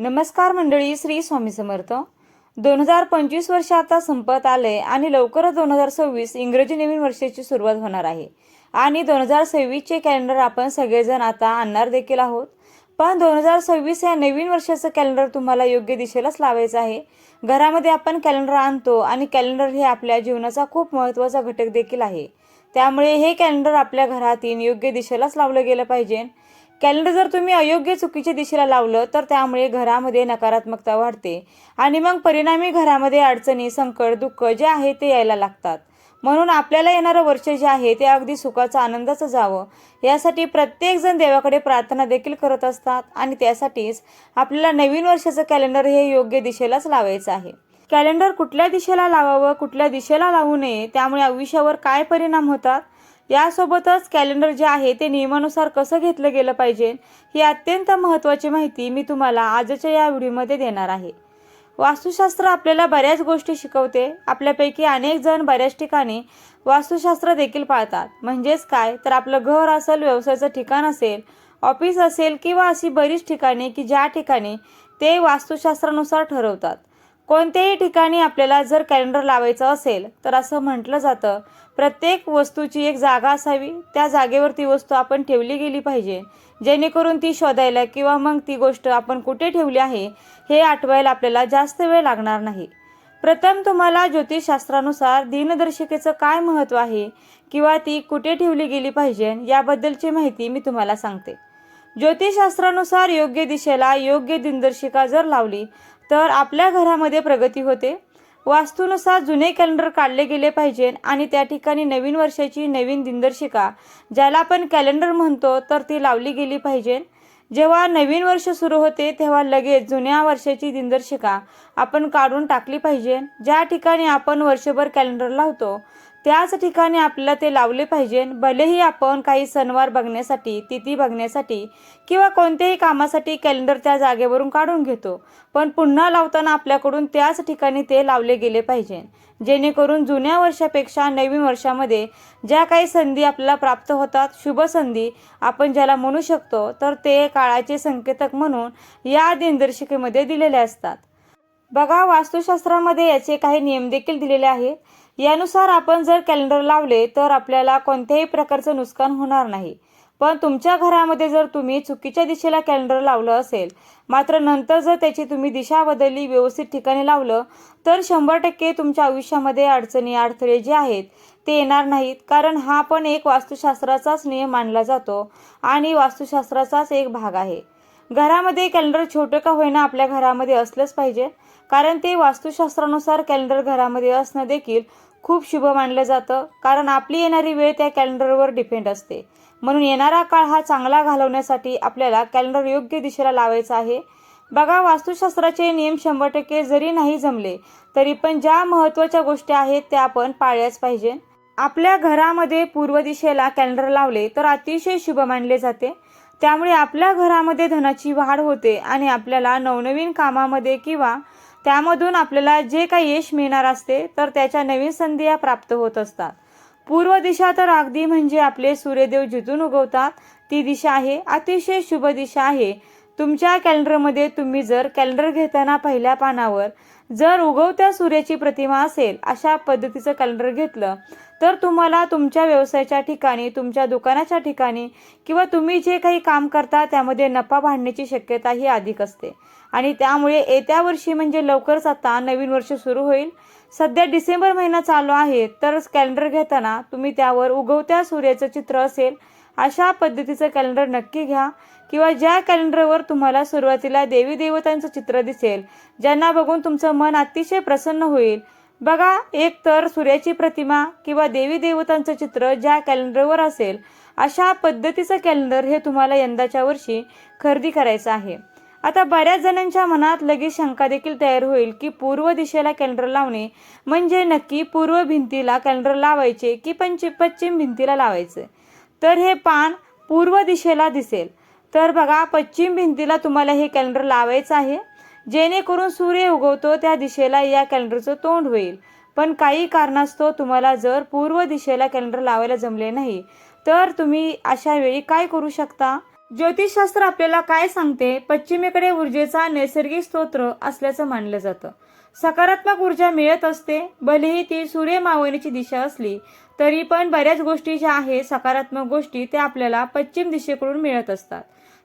नमस्कार मंडळी श्री स्वामी समर्थ. दोन हजार पंचवीस वर्ष आता संपत आले आणि लवकरच दोन हजार सव्वीस इंग्रजी नवीन वर्षाची सुरुवात होणार आहे. आणि दोन हजार सव्वीसचे कॅलेंडर आपण सगळेजण आता आणणार देखील आहोत. पण दोन हजार सव्वीस या नवीन वर्षाचं कॅलेंडर तुम्हाला योग्य दिशेलाच लावायचं आहे. घरामध्ये आपण कॅलेंडर आणतो आणि कॅलेंडर हे आपल्या जीवनाचा खूप महत्त्वाचा घटक देखील आहे. त्यामुळे हे कॅलेंडर आपल्या घरातील योग्य दिशेलाच लावलं गेलं पाहिजे. कॅलेंडर जर तुम्ही अयोग्य चुकीच्या दिशेला लावलं तर त्यामुळे घरामध्ये नकारात्मकता वाढते. आणि मग परिणामी घरामध्ये अडचणी संकट दुःख जे आहे ते यायला लागतात. म्हणून आपल्याला येणारं वर्ष जे आहे ते अगदी सुखाचं आनंदाचं जावं. यासाठी प्रत्येकजण देवाकडे प्रार्थना देखील करत असतात आणि त्यासाठीच आपल्याला नवीन वर्षाचं कॅलेंडर हे योग्य दिशेलाच लावायचं आहे. कॅलेंडर कुठल्या दिशेला लावावं कुठल्या दिशेला लावू नये त्यामुळे आयुष्यावर काय परिणाम होतात? यासोबतच कॅलेंडर जे आहे ते नियमानुसार कसं घेतलं गेलं पाहिजे ही अत्यंत महत्त्वाची माहिती मी तुम्हाला आजच्या या व्हिडिओमध्ये देणार आहे. वास्तुशास्त्र आपल्याला बऱ्याच गोष्टी शिकवते. आपल्यापैकी अनेक जण बऱ्याच ठिकाणी वास्तुशास्त्र देखील पाळतात. म्हणजेच काय? तर आपलं घर असेल व्यवसायाचं ठिकाण असेल ऑफिस असेल किंवा अशी बरीच ठिकाणे की ज्या ठिकाणी ते वास्तुशास्त्रानुसार ठरवतात. कोणत्याही ठिकाणी आपल्याला जर कॅलेंडर लावायचं असेल तर असं म्हटलं जातं प्रत्येक वस्तूची एक जागा असावी. त्या जागेवर ती वस्तू आपण ठेवली गेली पाहिजे. जेणेकरून ती शोधायला किंवा मग ती गोष्ट आपण कुठे ठेवली आहे हे आठवायला आपल्याला जास्त वेळ लागणार नाही. प्रथम तुम्हाला ज्योतिषशास्त्रानुसार दिनदर्शिकेचं काय महत्त्व आहे किंवा ती कुठे ठेवली गेली पाहिजे याबद्दलची माहिती मी तुम्हाला सांगते. ज्योतिषशास्त्रानुसार योग्य दिशेला योग्य दिनदर्शिका जर लावली तर आपल्या घरामध्ये प्रगती होते. वास्तूनुसार जुने कॅलेंडर काढले गेले पाहिजे आणि त्या ठिकाणी नवीन वर्षाची नवीन दिनदर्शिका ज्याला आपण कॅलेंडर म्हणतो तर ती लावली गेली पाहिजे. जेव्हा नवीन वर्ष सुरू होते तेव्हा लगेच जुन्या वर्षाची दिनदर्शिका आपण काढून टाकली पाहिजे. ज्या ठिकाणी आपण वर्षभर कॅलेंडर लावतो त्याच ठिकाणी आपल्याला ते लावले पाहिजे. भलेही आपण काही सणवार बघण्यासाठी तिथी बघण्यासाठी किंवा कोणत्याही कामासाठी कॅलेंडर त्या जागेवरून काढून घेतो. पण पुन्हा लावताना आपल्याकडून त्याच ठिकाणी ते लावले गेले पाहिजे. जेणेकरून जुन्या वर्षापेक्षा नवीन वर्षामध्ये ज्या काही संधी आपल्याला प्राप्त होतात शुभ संधी आपण ज्याला म्हणू शकतो तर ते काळाचे संकेतक म्हणून या दिनदर्शिकेमध्ये दिलेले असतात. बघा वास्तुशास्त्रामध्ये याचे काही नियम देखील दिलेले आहेत. यानुसार आपण जर कॅलेंडर लावले तर आपल्याला कोणत्याही प्रकारचं नुकसान होणार नाही. पण तुमच्या घरामध्ये जर तुम्ही चुकीच्या दिशेला कॅलेंडर लावलं असेल मात्र नंतर जर त्याची तुम्ही दिशा बदलली व्यवस्थित ठिकाणी लावलं तर शंभर टक्के तुमच्या आयुष्यामध्ये अडचणी अडथळे जे आहेत ते येणार नाहीत. कारण हा पण एक वास्तुशास्त्राचाच नियम मानला जातो आणि वास्तुशास्त्राचाच एक भाग आहे. घरामध्ये कॅलेंडर छोटं का होईना आपल्या घरामध्ये असलंच पाहिजे. कारण ते वास्तुशास्त्रानुसार कॅलेंडर घरामध्ये असणं देखील खूप शुभ मानलं जातं कारण आपली येणारी वेळ त्या कॅलेंडरवर डिपेंड असते. म्हणून येणारा काळ हा चांगला घालवण्यासाठी आपल्याला कॅलेंडर योग्य दिशेला लावायचा आहे. बघा वास्तुशास्त्राचे नियम शंभर टक्के जरी नाही जमले तरी पण ज्या महत्त्वाच्या गोष्टी आहेत त्या आपण पाळल्याच पाहिजे. आपल्या घरामध्ये पूर्व दिशेला कॅलेंडर लावले तर अतिशय शुभ मानले जाते. त्यामुळे आपल्या घरामध्ये धनाची वाढ होते आणि आपल्याला नवनवीन कामामध्ये किंवा त्यामधून आपल्याला जे काही यश मिळणार असते तर त्याच्या नवीन संधी या प्राप्त होत असतात. पूर्व दिशा तर अगदी म्हणजे आपले सूर्यदेव जिथून उगवतात ती दिशा आहे अतिशय शुभ दिशा आहे. तुमच्या कॅलेंडरमध्ये तुम्ही जर कॅलेंडर घेताना पहिल्या पानावर जर उगवत्या सूर्याची प्रतिमा असेल अशा पद्धतीचं कॅलेंडर घेतलं तर तुम्हाला तुमच्या व्यवसायाच्या ठिकाणी तुमच्या दुकानाच्या ठिकाणी किंवा तुम्ही जे काही काम करता त्यामध्ये नफा भांडण्याची शक्यता ही अधिक असते. आणि त्यामुळे येत्या वर्षी म्हणजे लवकरच आता नवीन वर्ष सुरू होईल. सध्या डिसेंबर महिना चालू आहे तर कॅलेंडर घेताना तुम्ही त्यावर उगवत्या सूर्याचं चित्र असेल अशा पद्धतीचं कॅलेंडर नक्की घ्या. किंवा ज्या कॅलेंडरवर तुम्हाला सुरुवातीला देवी देवतांचं चित्र दिसेल ज्यांना बघून तुमचं मन अतिशय प्रसन्न होईल. बघा एक तर सूर्याची प्रतिमा किंवा देवी देवतांचं चित्र ज्या कॅलेंडरवर असेल अशा पद्धतीचं कॅलेंडर हे तुम्हाला यंदाच्या वर्षी खरेदी करायचं आहे. आता बऱ्याच जणांच्या मनात लगेच शंका देखील तयार होईल की पूर्व दिशेला कॅलेंडर लावणे म्हणजे नक्की पूर्व भिंतीला कॅलेंडर लावायचे की पंच पश्चिम भिंतीला लावायचे? तर हे पान पूर्व दिशेला दिसेल. तर बघा पश्चिम भिंतीला तुम्हाला हे कॅलेंडर लावायचं आहे. जेणेकरून सूर्य उगवतो त्या दिशेला या कॅलेंडरचं तोंड होईल. पण काही कारणास्तव तुम्हाला जर पूर्व दिशेला कॅलेंडर लावायला जमले नाही तर तुम्ही अशा वेळी काय करू शकता? ज्योतिषशास्त्र आपल्याला काय सांगते? पश्चिमेकडे ऊर्जेचा नैसर्गिक स्तोत्र असल्याचं मानलं जातं. सकारात्मक ऊर्जा मिळत असते भलेही ती सूर्य मावळीची दिशा असली तरी पण बऱ्याच गोष्टी ज्या आहेत सकारात्मक गोष्टी त्या आपल्याला पश्चिम दिशेकडून मिळत असतात.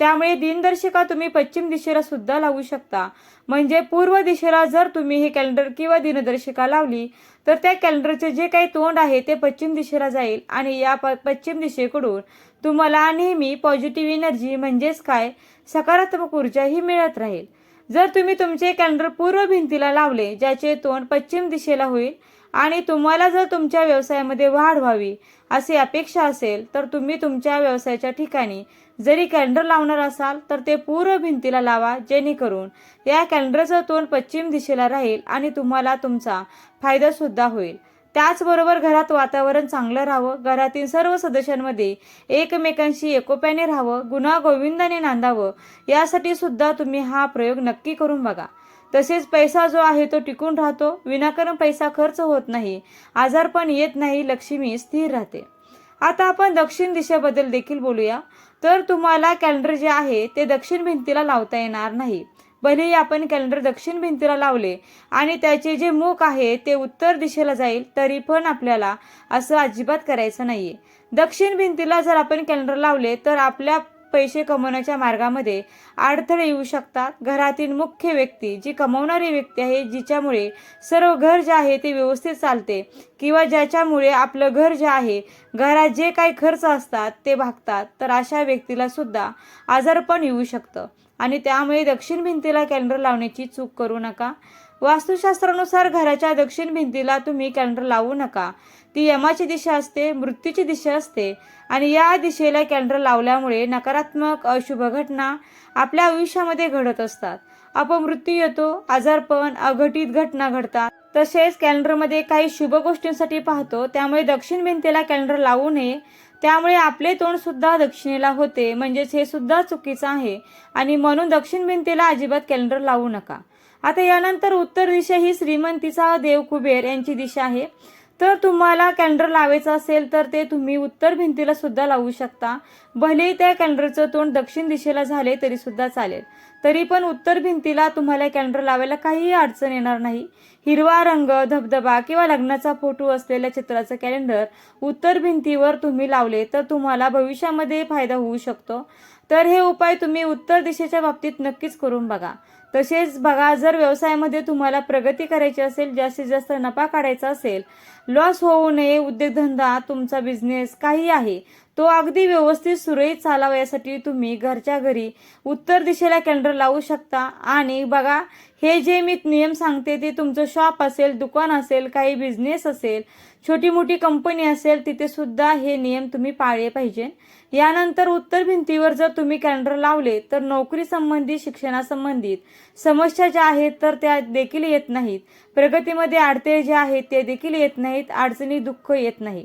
त्यामुळे दिनदर्शिका तुम्ही पश्चिम दिशेला सुद्धा लावू शकता. म्हणजे पूर्व दिशेला जर तुम्ही हे कॅलेंडर किंवा दिनदर्शिका लावली तर त्या कॅलेंडरचे जे काही तोंड आहे ते पश्चिम दिशेला जाईल. आणि या प पश्चिम दिशेकडून तुम्हाला नेहमी पॉझिटिव्ह एनर्जी म्हणजेच काय? सकारात्मक ऊर्जा ही मिळत राहील. जर तुम्ही तुमचे कॅलेंडर पूर्व भिंतीला लावले ज्याचे तोंड पश्चिम दिशेला होईल आणि तुम्हाला जर तुमच्या व्यवसायामध्ये वाढ व्हावी अशी अपेक्षा असेल तर तुम्ही तुमच्या व्यवसायाच्या ठिकाणी जरी कॅलेंडर लावणार असाल तर ते पूर्व भिंतीला लावा जेणेकरून या कॅलेंडरचं तोंड पश्चिम दिशेला राहील आणि तुम्हाला तुमचा फायदासुद्धा होईल. त्याचबरोबर घरात वातावरण चांगलं राहावं घरातील सर्व सदस्यांमध्ये एकमेकांशी एकोप्याने राहावं गुन्हा गोविंदाने नांदावं यासाठी सुद्धा तुम्ही हा प्रयोग नक्की करून बघा. तसेच पैसा जो आहे तो टिकून राहतो विनाकारण पैसा खर्च होत नाही आजारपण येत नाही लक्ष्मी स्थिर राहते. आता आपण दक्षिण दिशेबद्दल देखील बोलूया. तर तुम्हाला कॅलेंडर जे आहे ते दक्षिण भिंतीला लावता येणार नाही. भलेही आपण कॅलेंडर दक्षिण भिंतीला लावले आणि त्याचे जे मुख आहे ते उत्तर दिशेला जाईल तरी पण आपल्याला असं अजिबात करायचं नाहीये. दक्षिण भिंतीला जर आपण कॅलेंडर लावले तर आपल्या पैसे कमवण्याच्या मार्गामध्ये अडथळे येऊ शकतात. घरातील मुख्य व्यक्ती जी कमवणारी व्यक्ती आहे जिच्यामुळे सर्व घर जे आहे ते व्यवस्थित चालते किंवा ज्याच्यामुळे आपलं घर जे आहे घरात जे काही खर्च असतात ते भागतात तर अशा व्यक्तीला सुद्धा आजारपण येऊ शकतं. आणि त्यामुळे दक्षिण भिंतीला कॅलेंडर लावण्याची चूक करू नका. वास्तुशास्त्रानुसार घराच्या दक्षिण भिंतीला तुम्ही कॅलेंडर लावू नका. ती यमाची दिशा असते मृत्यूची दिशा असते आणि या दिशेला कॅलेंडर लावल्यामुळे नकारात्मक अशुभ घटना आपल्या आयुष्यामध्ये घडत असतात. अपमृत्यू येतो आजारपण अघटित घटना घडतात. तसेच कॅलेंडरमध्ये काही शुभ गोष्टींसाठी पाहतो त्यामुळे दक्षिण भिंतीला कॅलेंडर लावू नये. त्यामुळे आपले तोंड सुद्धा दक्षिणेला होते. म्हणजेच हे सुद्धा चुकीचं आहे. आणि म्हणून दक्षिण भिंतीला अजिबात कॅलेंडर लावू नका. आता यानंतर उत्तर दिशा ही श्रीमंतीचा देव कुबेर यांची दिशा आहे. तर तुम्हाला कॅलेंडर लावायचं असेल तर ते तुम्ही उत्तर भिंतीला सुद्धा लावू शकता. भलेही त्या कॅलेंडरचं तोंड दक्षिण दिशेला झाले तरी सुद्धा चालेल. तरी पण उत्तर भिंतीला तुम्हाला कॅलेंडर लावायला काहीही अडचण येणार नाही. हिरवा रंग धबधबा किंवा लग्नाचा फोटो असलेल्या चित्राचं कॅलेंडर उत्तर भिंतीवर तुम्ही लावले तर तुम्हाला भविष्यामध्ये फायदा होऊ शकतो. तर हे उपाय तुम्ही उत्तर दिशेच्या बाबतीत नक्कीच करून बघा. तसेच बघा जर व्यवसायामध्ये तुम्हाला प्रगती करायची असेल जास्तीत जास्त नफा काढायचा असेल लॉस होऊ नये उद्योगधंदा तुमचा बिझनेस काही आहे तो अगदी व्यवस्थित सुरळीत चालावा यासाठी तुम्ही घरच्या घरी उत्तर दिशेला कॅलेंडर लावू शकता. आणि बघा हे जे मी नियम सांगते ते तुमचं शॉप असेल दुकान असेल काही बिझनेस असेल छोटी मोठी कंपनी असेल तिथे सुद्धा हे नियम तुम्ही पाळले पाहिजे. यानंतर उत्तर भिंतीवर जर तुम्ही कॅलेंडर लावले तर नोकरी संबंधित शिक्षणासंबंधित समस्या ज्या आहेत तर त्या देखील येत नाहीत. प्रगतीमध्ये अडथळे जे आहेत ते देखील येत नाहीत. अडचणी दुःख येत नाही.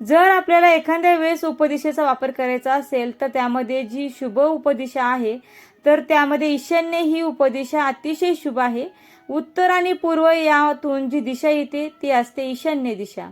जर आपल्याला एखाद्या वेळेस उपदिशेचा वापर करायचा असेल तर त्यामध्ये जी शुभ उपदिशा आहे तर त्यामध्ये ईशान्य ही उपदिशा अतिशय शुभ आहे. उत्तर आणि पूर्व यातून जी दिशा येते ती असते ईशान्य दिशा.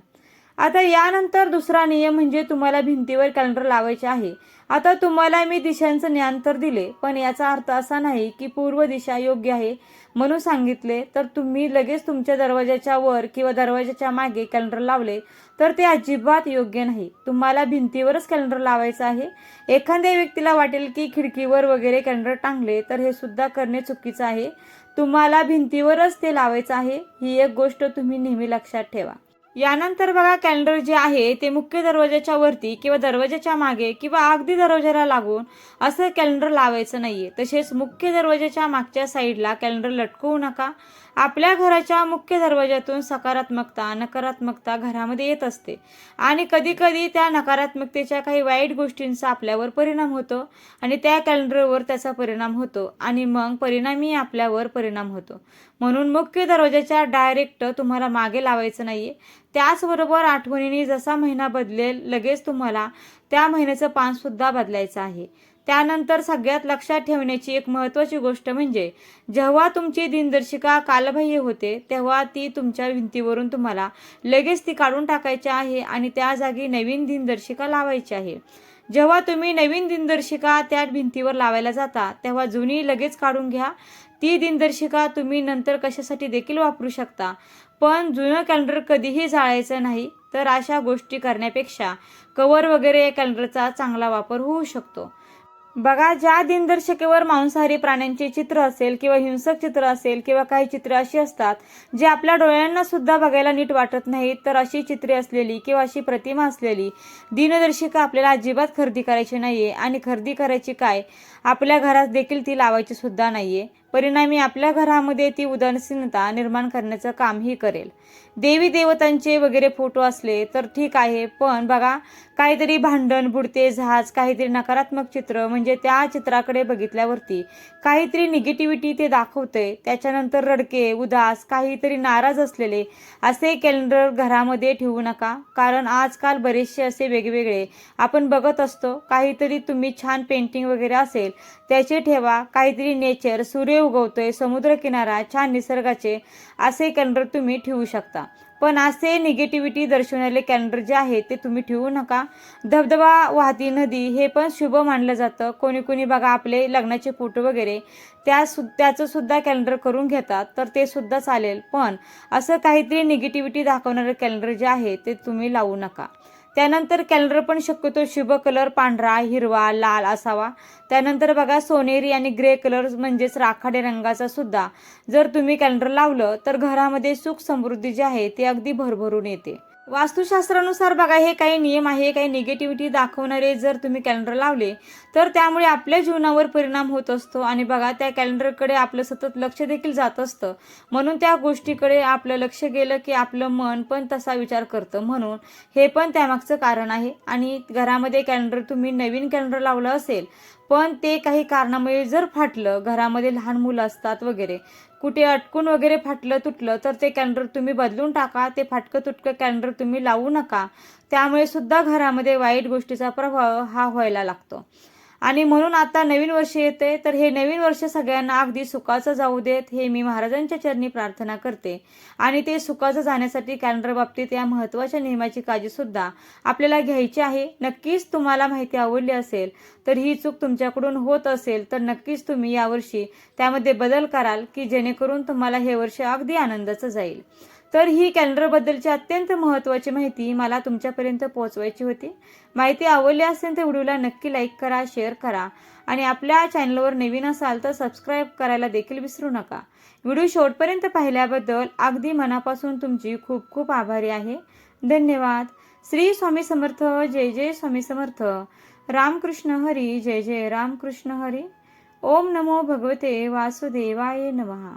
आता यानंतर दुसरा नियम म्हणजे तुम्हाला भिंतीवर कॅलेंडर लावायचे आहे. आता तुम्हाला मी दिशांचं ज्ञान तर दिले पण याचा अर्थ असा नाही की पूर्व दिशा योग्य आहे म्हणून सांगितले तर तुम्ही लगेच तुमच्या दरवाजाच्या वर किंवा दरवाजाच्या मागे कॅलेंडर लावले तर ते अजिबात योग्य नाही. तुम्हाला भिंतीवरच कॅलेंडर लावायचं आहे. एखाद्या व्यक्तीला वाटेल की खिडकीवर वगैरे कॅलेंडर टांगले तर हे सुद्धा करणे चुकीचं आहे. तुम्हाला भिंतीवरच ते लावायचं आहे. ही एक गोष्ट तुम्ही नेहमी लक्षात ठेवा. यानंतर बघा कॅलेंडर जे आहे ते मुख्य दरवाजाच्या वरती किंवा दरवाजाच्या मागे किंवा अगदी दरवाजाला लागून असं कॅलेंडर लावायचं नाहीये. तसेच मुख्य दरवाजाच्या मागच्या साईडला कॅलेंडर लटकवू नका. आपल्या घराच्या मुख्य दरवाजातून सकारात्मकता नकारात्मकता घरामध्ये येत असते. आणि कधीकधी त्या नकारात्मकतेच्या काही वाईट गोष्टींचा आपल्यावर परिणाम होतो आणि त्या कॅलेंडरवर त्याचा परिणाम होतो आणि मग परिणामी आपल्यावर परिणाम होतो. म्हणून मुख्य दरवाजाच्या डायरेक्ट तुम्हाला मागे लावायचं नाहीये. त्याचबरोबर आठवणीने जसा महिना बदलेल लगेच तुम्हाला त्या महिन्याचं पान सुद्धा बदलायचं आहे. त्यानंतर सगळ्यात लक्षात ठेवण्याची एक महत्त्वाची गोष्ट म्हणजे जेव्हा तुमची दिनदर्शिका कालबाह्य होते तेव्हा ती तुमच्या भिंतीवरून तुम्हाला लगेच ती काढून टाकायची आहे आणि त्या जागी नवीन दिनदर्शिका लावायची आहे. जेव्हा तुम्ही नवीन दिनदर्शिका त्या भिंतीवर लावायला जाता तेव्हा जुनी लगेच काढून घ्या. ती दिनदर्शिका तुम्ही नंतर कशासाठी देखील वापरू शकता? पण जुनं कॅलेंडर कधीही जाळायचं नाही तर अशा गोष्टी करण्यापेक्षा कवर वगैरे या कॅलेंडरचा चांगला वापर होऊ शकतो. बघा ज्या दिनदर्शिकेवर मांसाहारी प्राण्यांचे चित्र असेल किंवा हिंसक चित्र असेल किंवा काही चित्र अशी असतात जे आपल्या डोळ्यांना सुद्धा बघायला नीट वाटत नाहीत तर अशी चित्रे असलेली किंवा अशी प्रतिमा असलेली दिनदर्शिका आपल्याला अजिबात खरेदी करायची नाहीये. आणि खरेदी करायची काय? आपल्या घरात देखील ती लावायची सुद्धा नाहीये. परिणामी आपल्या घरामध्ये ती उदासीनता निर्माण करण्याचं कामही करेल. देवी देवतांचे वगैरे फोटो असले तर ठीक आहे पण बघा काहीतरी भांडण बुडते जहाज काहीतरी नकारात्मक चित्र म्हणजे त्या चित्राकडे बघितल्यावरती काहीतरी निगेटिव्हिटी ते दाखवते. त्याच्यानंतर रडके उदास काहीतरी नाराज असलेले असे कॅलेंडर घरामध्ये ठेवू नका. कारण आजकाल बरेचसे असे वेगवेगळे आपण बघत असतो. काहीतरी तुम्ही छान पेंटिंग वगैरे असेल त्याचे ठेवा. काहीतरी नेचर सूर्य उगवतोय समुद्रकिनारा छान निसर्गाचे असे कॅलेंडर तुम्ही ठेवू शकता. पण असे निगेटिव्हिटी दर्शवणारे कॅलेंडर जे आहे ते तुम्ही ठेवू नका. धबधबा वाहती नदी हे पण शुभ मानलं जातं. कोणी कोणी बघा आपले लग्नाचे फोटो वगैरे त्या सु त्याचं सुद्धा कॅलेंडर करून घेतात तर ते सुद्धा चालेल. पण असं काहीतरी निगेटिव्हिटी दाखवणारं कॅलेंडर जे आहे ते तुम्ही लावू नका. त्यानंतर कॅलेंडर पण शक्यतो शुभ कलर पांढरा हिरवा लाल असावा. त्यानंतर बघा सोनेरी आणि ग्रे कलर म्हणजेच राखाडे रंगाचा सुद्धा. जर तुम्ही कॅलेंडर लावलं तर घरामध्ये सुख समृद्धी जी आहे ती अगदी भरभरून येते. वास्तुशास्त्रानुसार बघा हे काही नियम आहे काही निगेटिव्हिटी दाखवणारे जर तुम्ही कॅलेंडर लावले तर त्यामुळे आपल्या जीवनावर परिणाम होत असतो. आणि बघा त्या कॅलेंडरकडे आपलं सतत लक्ष देखील जात असतं. म्हणून त्या गोष्टीकडे आपलं लक्ष गेलं की आपलं मन पण तसा विचार करतं. म्हणून हे पण त्यामागचं कारण आहे. आणि घरामध्ये कॅलेंडर तुम्ही नवीन कॅलेंडर लावलं असेल पण ते काही कारणामुळे जर फाटलं घरामध्ये लहान मुलं असतात वगैरे कुठे अटकून वगैरे फाटलं तुटलं तर ते कॅलेंडर तुम्ही बदलून टाका. ते फाटकं तुटकं कॅलेंडर तुम्ही लावू नका. त्यामुळे सुद्धा घरामध्ये वाईट गोष्टीचा प्रभाव हा व्हायला लागतो. आणि म्हणून आता नवीन वर्ष येते तर हे नवीन वर्ष सगळ्यांना अगदी सुखाचं जाऊ देत हे मी महाराजांच्या चरणी प्रार्थना करते. आणि ते सुखाचं जाण्यासाठी कॅलेंडर बाबतीत या महत्त्वाच्या नियमाची काळजी सुद्धा आपल्याला घ्यायची आहे. नक्कीच तुम्हाला माहिती आवडली असेल तर ही चूक तुमच्याकडून होत असेल तर नक्कीच तुम्ही यावर्षी त्यामध्ये बदल कराल की जेणेकरून तुम्हाला हे वर्ष अगदी आनंदाचं जाईल. तर ही कॅलेंडरबद्दलची अत्यंत महत्त्वाची माहिती मला तुमच्यापर्यंत पोहोचवायची होती. माहिती आवडली असेल तर व्हिडिओला नक्की लाईक करा शेअर करा आणि आपल्या चॅनलवर नवीन असाल तर सबस्क्राईब करायला देखील विसरू नका. व्हिडिओ शेवटपर्यंत पाहिल्याबद्दल अगदी मनापासून तुमची खूप खूप आभारी आहे. धन्यवाद. श्री स्वामी समर्थ जय जय स्वामी समर्थ. रामकृष्ण हरी जय जय रामकृष्ण हरी. ओम नमो भगवते वासुदेवाय नमः.